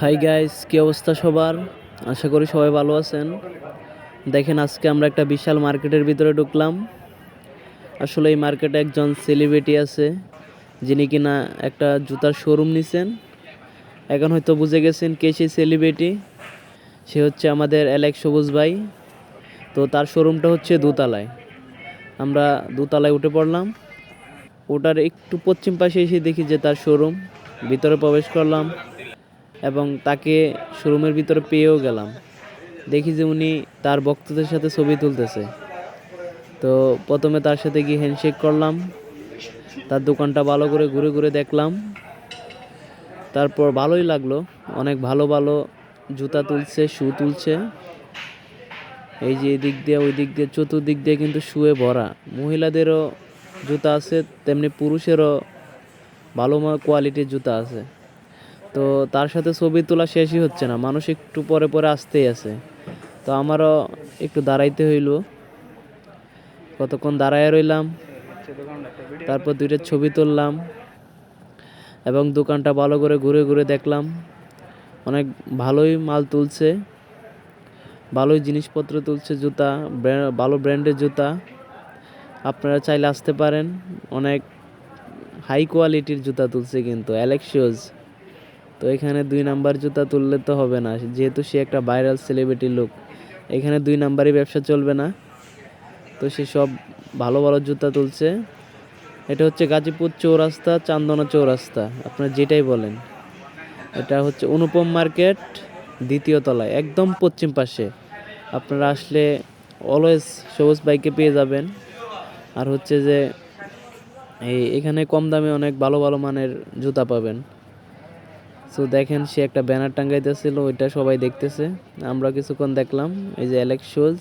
Hi guys কি অবস্থা সবার? আশা করি সবাই ভালো আছেন। দেখেন, আজকে আমরা একটা বিশাল মার্কেটের ভিতরে ঢুকলাম। আসলে এই মার্কেটে একজন সেলিব্রিটি আছে, যিনি কিনা একটা জুতার শোরুম নিছেন। এখন হয়তো বুঝে গেছেন কে সেই সেলিব্রিটি সে হচ্ছে আমাদের অ্যালেক্স সবুজ ভাই। তো তার শোরুমটা হচ্ছে দোতলায়। আমরা দোতলায় উঠে পড়লাম। ওটার একটু পশ্চিম পাশে এসে দেখি যে তার শোরুম ভিতরে প্রবেশ করলাম। এবং তাকে শোরুমের ভিতরে পেয়েও গেলাম। দেখি যে উনি তার ভক্তদের সাথে ছবি তুলতেছে। তো প্রথমে তার সাথে গিয়ে হ্যান্ডশেক করলাম। তার দোকানটা ভালো করে ঘুরে ঘুরে দেখলাম। তারপর ভালোই লাগল। অনেক ভালো ভালো জুতা তুলছে শু তুলছে। এই যে এদিক দিয়ে ওই দিক দিয়ে, চতুর্দিক দিয়ে কিন্তু শুয়ে ভরা। মহিলাদেরও জুতা আছে, তেমনি পুরুষেরও ভালো কোয়ালিটির জুতা আছে। তো তার সাথে ছবি তোলা শেষই হচ্ছে না। মানুষ একটু পরে পরে আসতেই আছে। তো আমারও একটু দাঁড়াইতে হইল। কতক্ষণ দাঁড়ায় রইলাম, তারপর দুইটা ছবি তুললাম এবং দোকানটা ভালো করে ঘুরে ঘুরে দেখলাম। অনেক ভালোই মাল তুলছে, ভালোই জিনিসপত্র তুলছে, জুতা ভালো ব্র্যান্ডের জুতা। আপনারা চাইলে আসতে পারেন, অনেক হাই কোয়ালিটির জুতা তুলছে কিন্তু অ্যালেক্সিওস তো এখানে দুই নাম্বার জুতা তুললে তো হবে না, যেহেতু সে একটা ভাইরাল সেলিব্রিটি লোক এখানে দুই নাম্বারই ব্যবসা চলবে না। তো সে সব ভালো ভালো জুতা তুলছে। এটা হচ্ছে গাজীপুর চৌরাস্তা, চান্দনা চৌরাস্তা, আপনারা যেটাই বলেন। এটা হচ্ছে অনুপম মার্কেট, দ্বিতীয় তলায়, একদম পশ্চিম পাশে। আপনারা আসলে অলওয়েজ সবুজ বাইকে পেয়ে যাবেন। আর হচ্ছে যে, এই এখানে কম দামে অনেক ভালো ভালো মানের জুতা পাবেন। সো দেখেন সে একটা ব্যানার টাঙ্গাইতেছিল, ওইটা সবাই দেখতেছে। আমরা কিছুক্ষণ দেখলাম, এই যে অ্যালেক্স শুজ